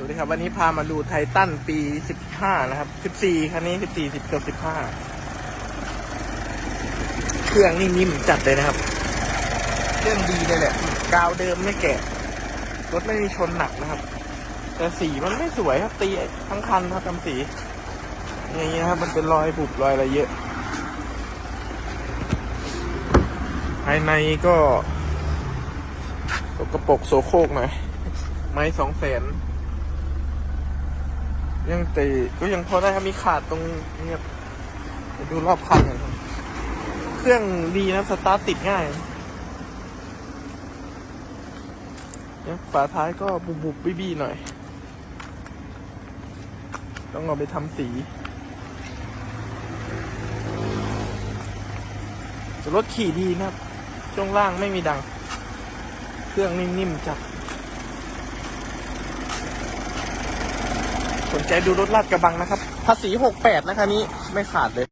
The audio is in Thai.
สวัสดีครับ วันนี้พามาดูไททันปี 15 นะครับ 14 คันนี้ 14 10เกือบ15 เครื่องนี่นิ่มจัดเลยนะครับ เครื่องดีเลยแหละ กาวเดิมไม่แกะ รถไม่มีชนหนักนะครับ แต่สีมันไม่สวยครับ ตีทั้งคันครับทำสี อย่างเงี้ยครับ มันเป็นรอยบุบรอยอะไรเยอะ ภายในก็ตกกระปรกโสโครกหน่อยไม้สองแสน ยังตีก็ยังพอได้ครับมีขาดตรงนี้ครับเดี๋ยวดูรอบคันหน่อยครับ เครื่องดีนะสตาร์ทติดง่ายเนี่ยฝาท้ายก็บุบบุบบี้บี้หน่อย ต้องเอาไปทำสีรถขี่ดีนะครับ ช่วงล่างไม่มีดัง เครื่องนิ่มๆจัด สนใจดูรถลาดกระบังนะครับ ภาษี68นะคะนี้ไม่ขาดเลย